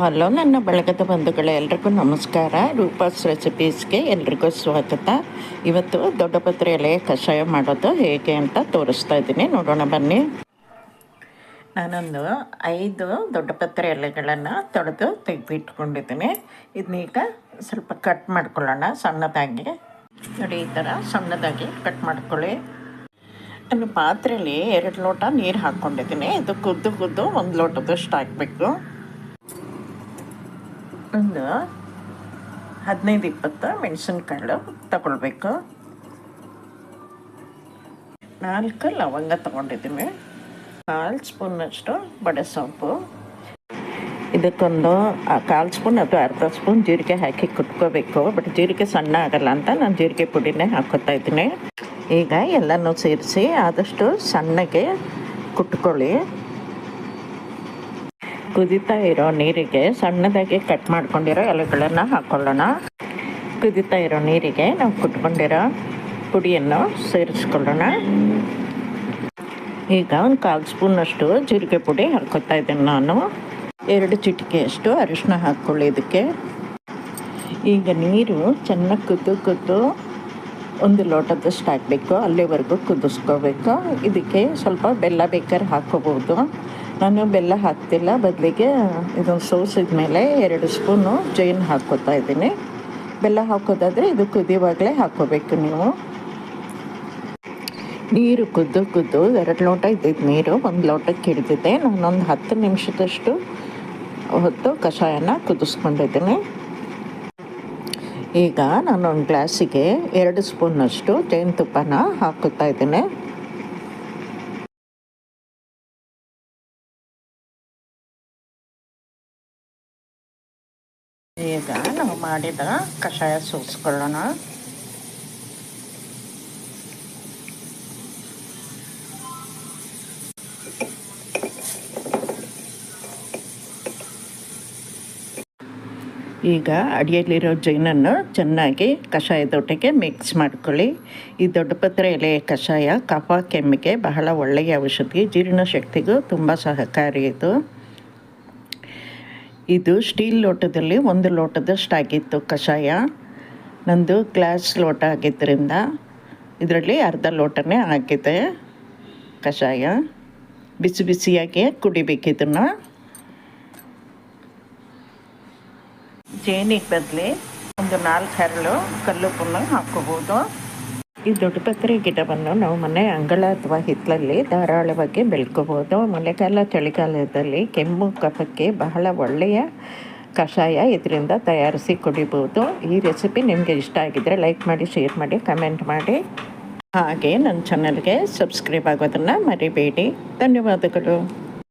Hello, ನನ್ನ ಬಳಗದ ಬಂಧುಗಳೇ, ಎಲ್ರಿಗೂ ನಮಸ್ಕಾರ. ರೂಪಾಸ್ ರೆಸಿಪೀಸ್ಗೆ ಎಲ್ರಿಗೂ ಸ್ವಾಗತ. ಇವತ್ತು ದೊಡ್ಡಪತ್ರೆ ಎಲೆ ಕಷಾಯ ಮಾಡೋದು ಹೇಗೆ ಅಂತ ತೋರಿಸ್ತಾ ಇದ್ದೀನಿ. ನೋಡೋಣ, ಬನ್ನಿ. ನಾನೊಂದು ಐದು ದೊಡ್ಡಪತ್ರೆ ಎಲೆಗಳನ್ನು ತೊಳೆದು ತೆಗೆದಿಟ್ಕೊಂಡಿದ್ದೀನಿ. ಇದನ್ನೀಗ ಸ್ವಲ್ಪ ಕಟ್ ಮಾಡ್ಕೊಳ್ಳೋಣ ಸಣ್ಣದಾಗಿ. ನೋಡಿ, ಈ ಥರ ಸಣ್ಣದಾಗಿ ಕಟ್ ಮಾಡ್ಕೊಳ್ಳಿ. ನಾನು ಪಾತ್ರೆಯಲ್ಲಿ ಎರಡು ಲೋಟ ನೀರು ಹಾಕ್ಕೊಂಡಿದ್ದೀನಿ. ಇದು ಕುದ್ದು ಕುದ್ದು ಒಂದು ಲೋಟದಷ್ಟು ಹಾಕಬೇಕು. ಒಂದು ಹದಿನೈದು ಇಪ್ಪತ್ತು ಮೆಣಸಿನ್ಕಾಳು ತಗೊಳ್ಬೇಕು. ನಾಲ್ಕು ಲವಂಗ ತಗೊಂಡಿದ್ದೀನಿ. ಕಾಲು ಸ್ಪೂನಷ್ಟು ಬಡೆ ಸೊಪ್ಪು. ಇದಕ್ಕೊಂದು ಕಾಲು ಸ್ಪೂನ್ ಅಥವಾ ಅರ್ಧ ಸ್ಪೂನ್ ಜೀರಿಗೆ ಹಾಕಿ ಕುಟ್ಕೋಬೇಕು. ಬಟ್ ಜೀರಿಗೆ ಸಣ್ಣ ಆಗಲ್ಲ ಅಂತ ನಾನು ಜೀರಿಗೆ ಪುಡಿನೇ ಹಾಕೋತಾ ಇದ್ದೀನಿ. ಈಗ ಎಲ್ಲನೂ ಸೇರಿಸಿ ಆದಷ್ಟು ಸಣ್ಣಗೆ ಕುಟ್ಕೊಳ್ಳಿ. ಕುದೀತಾ ಇರೋ ನೀರಿಗೆ ಸಣ್ಣದಾಗಿ ಕಟ್ ಮಾಡ್ಕೊಂಡಿರೋ ಎಲೆಗಳನ್ನು ಹಾಕ್ಕೊಳ್ಳೋಣ ಕುದೀತಾ ಇರೋ ನೀರಿಗೆ ನಾವು ಕುಟ್ಕೊಂಡಿರೋ ಪುಡಿಯನ್ನು ಸೇರಿಸ್ಕೊಳ್ಳೋಣ. ಈಗ ಒಂದು ಕಾಲು ಸ್ಪೂನಷ್ಟು ಜೀರಿಗೆ ಪುಡಿ ಹಾಕೋತಾ ಇದ್ದೀನಿ ನಾನು. ಎರಡು ಚಿಟಿಕೆಯಷ್ಟು ಅರಿಶಿನ ಹಾಕ್ಕೊಳ್ಳಿ ಇದಕ್ಕೆ. ಈಗ ನೀರು ಚೆನ್ನಾಗಿ ಕುದ್ದು ಕುದ್ದು ಒಂದು ಲೋಟದಷ್ಟು ಹಾಕಬೇಕು ಅಲ್ಲಿವರೆಗೂ ಕುದಿಸ್ಕೋಬೇಕು. ಇದಕ್ಕೆ ಸ್ವಲ್ಪ ಬೆಲ್ಲ ಬೇಕಾದ್ರೆ ಹಾಕ್ಕೋಬೋದು. ನಾನು ಬೆಲ್ಲ ಹಾಕ್ತಿಲ್ಲ, ಬದಲಿಗೆ ಇದೊಂದು ಸೋಸಿದ ಮೇಲೆ ಎರಡು ಸ್ಪೂನು ಜೈನ್ ಹಾಕ್ಕೋತಾ ಇದ್ದೀನಿ. ಬೆಲ್ಲ ಹಾಕೋದಾದರೆ ಇದು ಕುದಿಯುವಾಗಲೇ ಹಾಕ್ಕೋಬೇಕು ನೀವು. ನೀರು ಕುದ್ದು ಕುದ್ದು, ಎರಡು ಲೋಟ ಇದ್ದಿದ್ದು ನೀರು, ಒಂದು ಲೋಟಕ್ಕೆ ಹಿಡಿದಿದ್ದೆ. ನಾನೊಂದು ಹತ್ತು ನಿಮಿಷದಷ್ಟು ಹೊತ್ತು ಕಷಾಯನ ಕುದಿಸ್ಕೊಂಡಿದ್ದೀನಿ. ಈಗ ನಾನು ಒಂದು ಗ್ಲಾಸಿಗೆ ಎರಡು ಸ್ಪೂನಷ್ಟು ಜೇನುತುಪ್ಪನ ಹಾಕುತ್ತಾ ಇದ್ದೇನೆ. ಈಗ ನಾವು ಮಾಡಿದ ಕಷಾಯ ಸೋಸ್ಕೊಳ್ಳೋಣ. ಈಗ ಅಡಿಯಲ್ಲಿರೋ ಜೈನನ್ನು ಚೆನ್ನಾಗಿ ಕಷಾಯದೊಟ್ಟಿಗೆ ಮಿಕ್ಸ್ ಮಾಡ್ಕೊಳ್ಳಿ. ಈ ದೊಡ್ಡಪತ್ರೆ ಎಲೆ ಕಷಾಯ ಕಫ, ಕೆಮ್ಮಿಗೆ ಬಹಳ ಒಳ್ಳೆಯ ಔಷಧಿ. ಜೀರ್ಣಶಕ್ತಿಗೂ ತುಂಬ ಸಹಕಾರಿ ಇದು. ಇದು ಸ್ಟೀಲ್ ಲೋಟದಲ್ಲಿ ಒಂದು ಲೋಟದಷ್ಟಾಗಿತ್ತು ಕಷಾಯ. ನಂದು ಗ್ಲಾಸ್ ಲೋಟ ಆಗಿದ್ದರಿಂದ ಇದರಲ್ಲಿ ಅರ್ಧ ಲೋಟನೇ ಆಗಿದೆ ಕಷಾಯ. ಬಿಸಿ ಬಿಸಿಯಾಗಿ ಕುಡಿಬೇಕು ಜೇನಿಗೆ ಬದಲಿ ಒಂದು ನಾಲ್ಕು ಹರಳು ಕಲ್ಲು ಹಾಕ್ಕೋಬೋದು. ಈ ಈ ದೊಡ್ಡಪತ್ರೆ ಗಿಡವನ್ನು ನಾವು ಮನೆ ಅಂಗಳ ಅಥವಾ ಹಿತ್ತಲಲ್ಲಿ ಧಾರಾಳವಾಗಿ ಬೆಳ್ಕೋಬೋದು. ಮಳೆಗಾಲ, ಚಳಿಗಾಲದಲ್ಲಿ ಕೆಮ್ಮು, ಕಫಕ್ಕೆ ಬಹಳ ಒಳ್ಳೆಯ ಕಷಾಯ ಇದರಿಂದ ತಯಾರಿಸಿ ಕುಡಿಬೋದು. ಈ ರೆಸಿಪಿ ನಿಮಗೆ ಇಷ್ಟ ಆಗಿದ್ದರೆ ಲೈಕ್ ಮಾಡಿ, ಶೇರ್ ಮಾಡಿ, ಕಮೆಂಟ್ ಮಾಡಿ. ಹಾಗೆ ನನ್ನ ಚಾನಲ್ಗೆ ಸಬ್ಸ್ಕ್ರೈಬ್ ಆಗೋದನ್ನು ಮರಿಬೇಡಿ. ಧನ್ಯವಾದಗಳು.